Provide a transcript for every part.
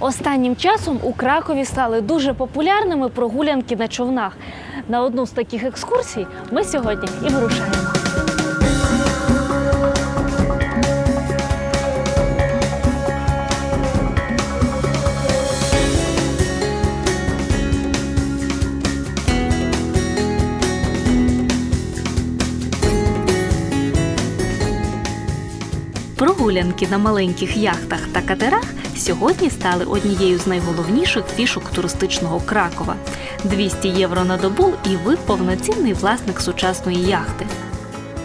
Останнім часом у Кракові стали дуже популярними прогулянки на човнах. На одну з таких екскурсій ми сьогодні і вирушаємо. Прогулянки на маленьких яхтах та катерах сьогодні стали однією з найголовніших фішок туристичного Кракова. 200 євро на добу, і ви повноцінний власник сучасної яхти.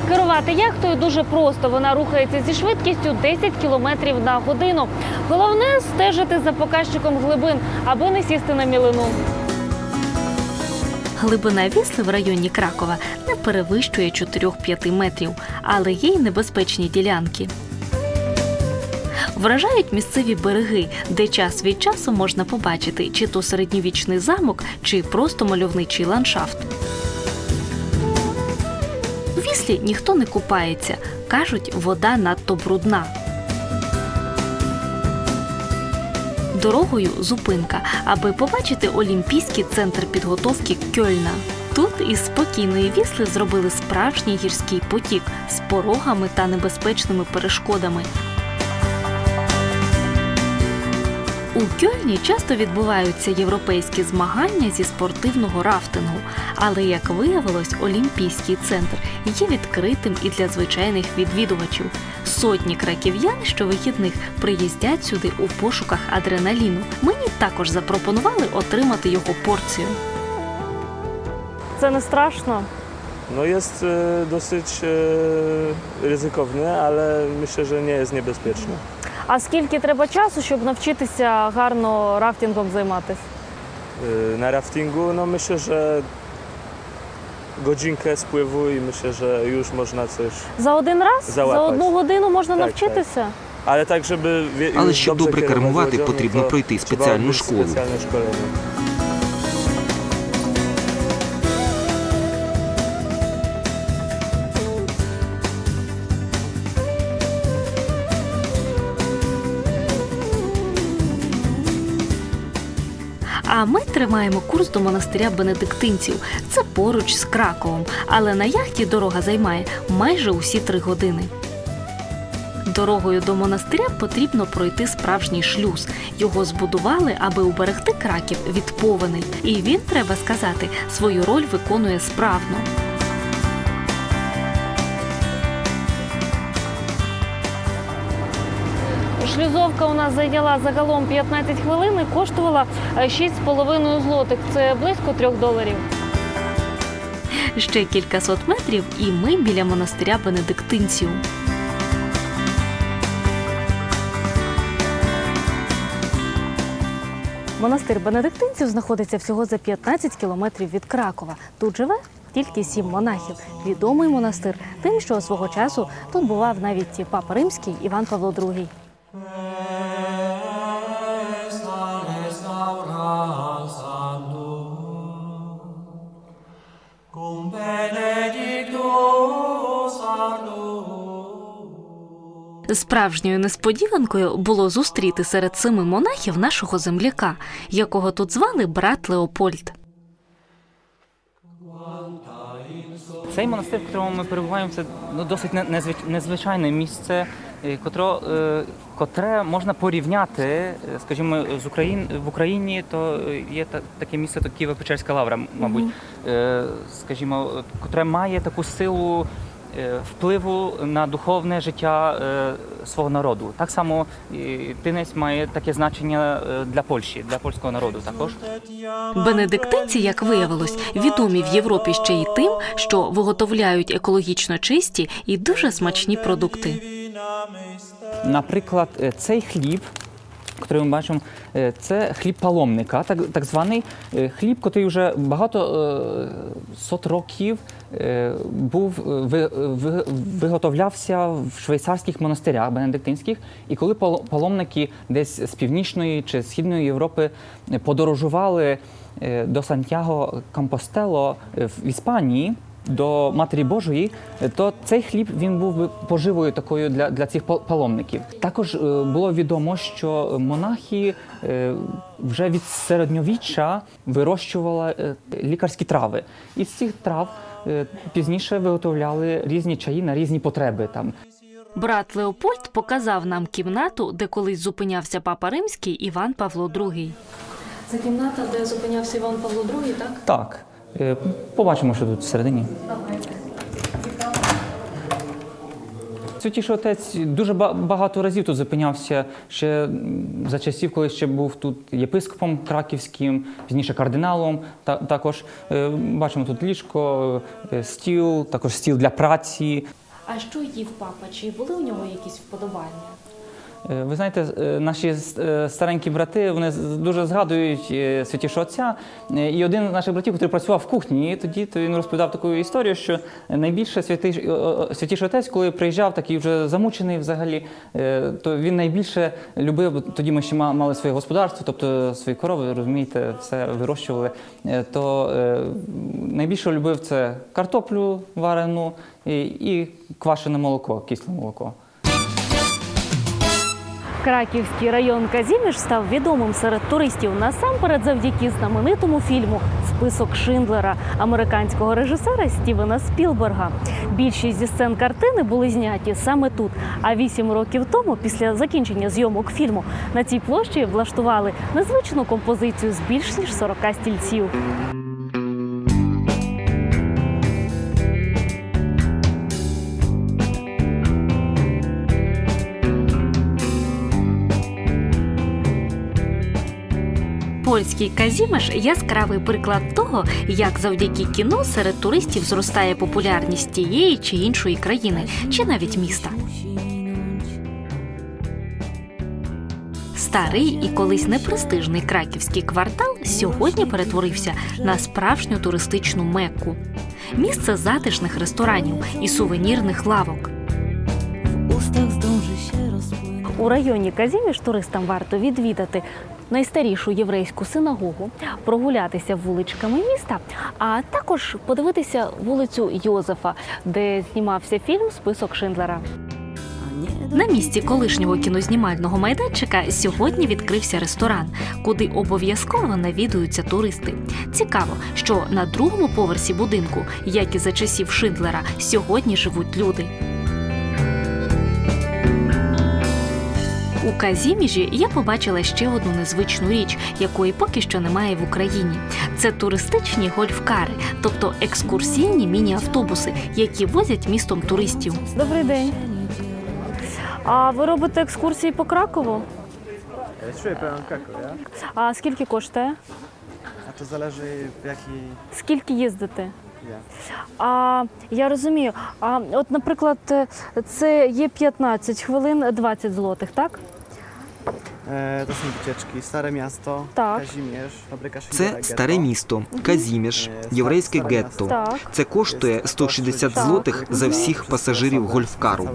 Керувати яхтою дуже просто. Вона рухається зі швидкістю 10 км на годину. Головне стежити за показчиком глибин, аби не сісти на мілину. Глибина вісли в районі Кракова не перевищує 4-5 метрів, але є й небезпечні ділянки. Вражають місцеві береги, де час від часу можна побачити чи то середньовічний замок, чи просто мальовничий ландшафт. У віслі ніхто не купається. Кажуть, вода надто брудна. Дорогою зупинка, аби побачити Олімпійський центр підготовки Кьольна. Тут із спокійної вісли зробили справжній гірський потік з порогами та небезпечними перешкодами. У Кьольні часто відбуваються європейські змагання зі спортивного рафтингу, але як виявилось, Олімпійський центр є відкритим і для звичайних відвідувачів. Сотні краків'ян щовихідних приїздять сюди у пошуках адреналіну. Мені також запропонували отримати його порцію. Це не страшно. No jest e, dosyć e, ryzykowny, ale myślę, że nie jest niebezpieczny. А скільки треба часу, щоб навчитися гарно рафтингом займатися? На Na raftingu no myślę, że godzinkę spływu i myślę, że już można coś. За один раз? Залапать. За одну годину можна Так, навчитися? Але так, żeby. wie- Ale щоб добре кермувати, потрібно пройти спеціальну школу. Спеціальну szkolenie. Ми тримаємо курс до монастиря бенедиктинців. Це поруч з Краковом, але на яхті дорога займає майже усі три години. Дорогою до монастиря потрібно пройти справжній шлюз. Його збудували, аби уберегти краків від повеней. І він, треба сказати, свою роль виконує справно. Шлюзовка у нас зайняла загалом 15 хвилин і коштувала е, 6,5 злотих. Це близько 3 доларів. Ще кількасот метрів, і ми біля монастиря бенедиктинців. Монастир бенедиктинців знаходиться всього за 15 кілометрів від Кракова. Тут живе тільки сім монахів. Відомий монастир тим, що свого часу тут бував навіть папа римський Іван Павло II. Справжньою несподіванкою було зустріти серед семи монахів нашого земляка, якого тут звали брат Леопольд. Цей монастир, в якому ми перебуваємо, це ну, досить не- незвичайне місце, котро, е, котре можна порівняти, е, скажімо, з Україн в Україні, то е, є та- таке місце, то Києво-Печерська лавра, мабуть, е, скажімо, е, котре має таку силу. е, Впливу на духовне життя е, свого народу. Так само тинець має таке значення е, для Польщі, для польського народу також. Бенедиктинці, як виявилось, відомі в Європі ще й тим, що виготовляють екологічно чисті і дуже смачні продукти. Наприклад, е, цей хліб, який ми бачимо, е, це хліб паломника, так, так званий е, хліб, який вже багато сот років був ви, ви, виготовлявся в швейцарських монастирях бенедиктинських. І коли пал- паломники десь з північної чи східної Європи подорожували до Сантьяго Кампостело в Іспанії, до Матері Божої, то цей хліб він був би поживою такою для, для цих пал- паломників. Також е, було відомо, що монахи е, вже від середньовіччя вирощували е, лікарські трави. І з цих трав е, пізніше виготовляли різні чаї на різні потреби. Там Брат Леопольд показав нам кімнату, де колись зупинявся папа римський Іван Павло II. Це кімната, де зупинявся Іван Павло II, так? Так, побачимо, що тут всередині. Святіший отець дуже багато разів тут зупинявся ще за часів, коли ще був тут єпископом краківським, пізніше кардиналом. Та, також е, бачимо тут ліжко, е, стіл, також стіл для праці. А що їв папа? Чи були у нього якісь вподобання? Е, Ви знаєте, е, наші е, старенькі брати вони дуже згадують святішого отця. І один з наших братів, який працював в кухні, і тоді то він розповідав таку історію, що найбільше святий, святіший отець, коли приїжджав, такий вже замучений взагалі, то він найбільше любив. Тоді ми ще мали своє господарство, тобто свої корови, розумієте, все вирощували. То найбільше любив це картоплю варену і квашене молоко, кисле молоко. Краківський район Казіміш став відомим серед туристів насамперед завдяки знаменитому фільму Список Шиндлера американського режисера Стівена Спілберга. Більшість зі сцен картини були зняті саме тут. А вісім років тому, після закінчення зйомок фільму, на цій площі влаштували незвичну композицію з більш ніж 40 стільців. Польський Казімеш яскравий приклад того, як завдяки кіно серед туристів зростає популярність тієї чи іншої країни, чи навіть міста. Старий і колись непрестижний краківський квартал сьогодні перетворився на справжню туристичну мекку. Місце затишних ресторанів і сувенірних лавок. У районі Казіміш туристам варто відвідати найстарішу єврейську синагогу, прогулятися вуличками міста, а також подивитися вулицю Йозефа, де знімався фільм Список Шиндлера. На місці колишнього кінознімального майданчика сьогодні відкрився ресторан, куди обов'язково навідуються туристи. Цікаво, що на другому поверсі будинку, як і за часів Шиндлера, сьогодні живуть люди. У Казіміжі я побачила ще одну незвичну річ, якої поки що немає в Україні. Це туристичні гольфкари, тобто екскурсійні міні-автобуси, які возять містом туристів. Добрий день. А ви робите екскурсії по Кракову? А скільки коштує? To zależy w jakiej... Скільки їздите? А я розумію. А от, наприклад, це є 15 хвилин 20 злотих, так? E, to są wycieczki. Stare miasto, Tak. Kazimierz, fabryka Це старе місто, Казіміш, єврейське гетто. Так. Це коштує 160 злотих за всіх пасажирів гольфкару.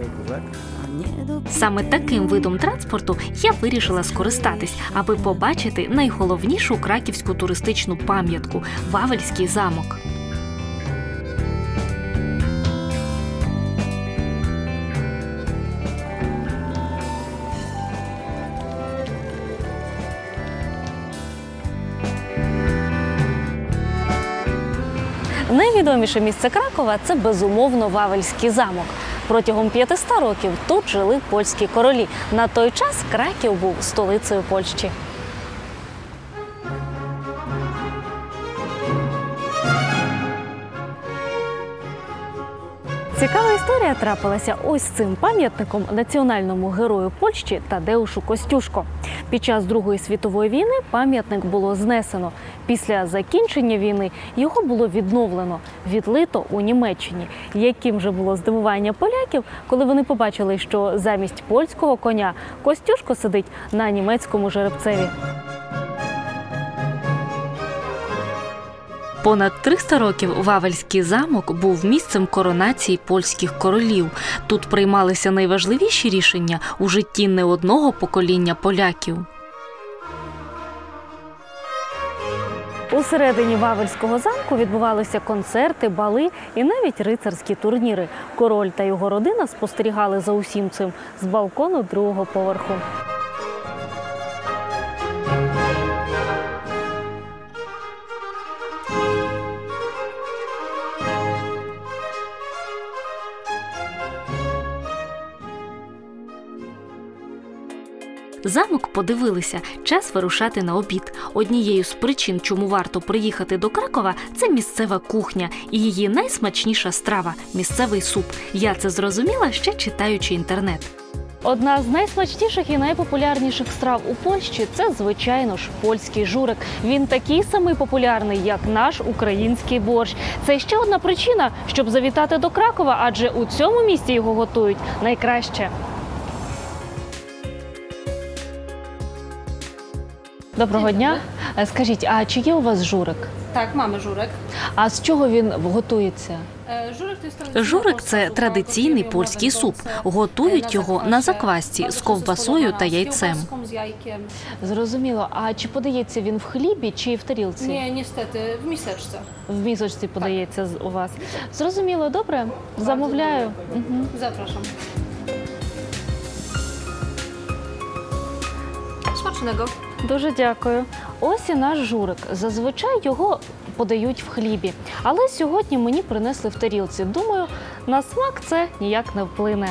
Саме таким видом транспорту я вирішила скористатись, аби побачити найголовнішу краківську туристичну пам'ятку Вавельський замок. Найвідоміше місце Кракова це безумовно Вавельський замок. Протягом 500 років тут жили польські королі. На той час Краків був столицею Польщі. Історія трапилася ось цим пам'ятником національному герою Польщі Тадеушу Костюшко. Під час Другої світової війни пам'ятник було знесено. Після закінчення війни його було відновлено, відлито у Німеччині. Яким же було здивування поляків, коли вони побачили, що замість польського коня Костюшко сидить на німецькому жеребцеві. Понад 300 років Вавельський замок був місцем коронації польських королів. Тут приймалися найважливіші рішення у житті не одного покоління поляків. Усередині Вавельського замку відбувалися концерти, бали і навіть рицарські турніри. Король та його родина спостерігали за усім цим з балкону другого поверху. Замок подивилися, час вирушати на обід. Однією з причин, чому варто приїхати до Кракова, це місцева кухня і її найсмачніша страва місцевий суп. Я це зрозуміла ще читаючи інтернет. Одна з найсмачніших і найпопулярніших страв у Польщі це, звичайно ж, польський журик. Він такий самий популярний, як наш український борщ. Це ще одна причина, щоб завітати до Кракова, адже у цьому місті його готують найкраще. Доброго дня. Е, Скажіть, а чи є у вас журик? Так, mamy żurek. А з чого він готується? Żurek to jest tradycyjna Журик це традиційний польський суп. Готують його на заквасці з ковбасою та яйцем. Зрозуміло. А чи подається він в хлібі чи в тарілці? Nie, niestety, w miseczce. В місочці подається з- у вас. Зрозуміло, добре? Замовляю. Мгм. Zapraszam. Smacznego. Дуже дякую. Ось і наш журик. Зазвичай його подають в хлібі. Але сьогодні мені принесли в тарілці. Думаю, на смак це ніяк не вплине.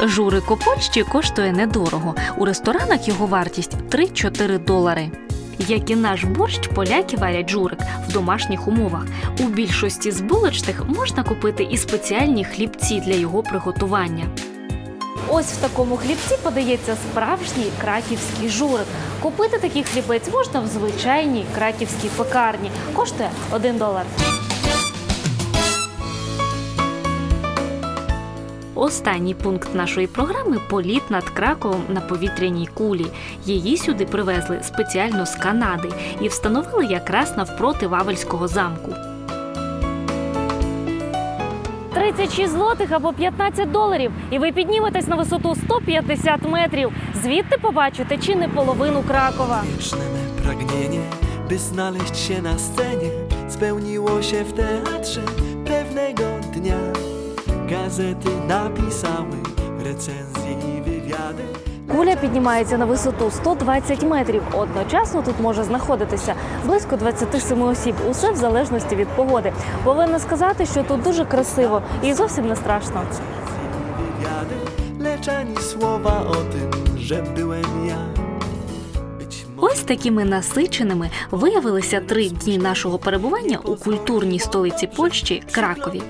Журик у Польщі коштує недорого. У ресторанах його вартість 3-4 долари. Як і наш борщ, поляки варять журик в домашніх умовах. У більшості з булочних можна купити і спеціальні хлібці для його приготування. Ось в такому хлібці подається справжній краківський журик. Купити такий хлібець можна в звичайній краківській пекарні. Коштує 1 долар. Останній пункт нашої програми політ над Краковом на повітряній кулі. Її сюди привезли спеціально з Канади і встановили якраз навпроти Вавельського замку. 36 злотих або 15 доларів, і ви підніметесь на висоту 150 метрів. Звідти побачите чи не половину Кракова. Na scenie, spełniło się w teatrze pewnego dnia. Gazety napisały recenzje i wywiady. Куля піднімається на висоту 120 метрів. Одночасно тут може знаходитися близько 27 осіб. Усе в залежності від погоди. Повинна сказати, що тут дуже красиво і зовсім не страшно. Ось такими насиченими виявилися три дні нашого перебування у культурній столиці Польщі Кракові.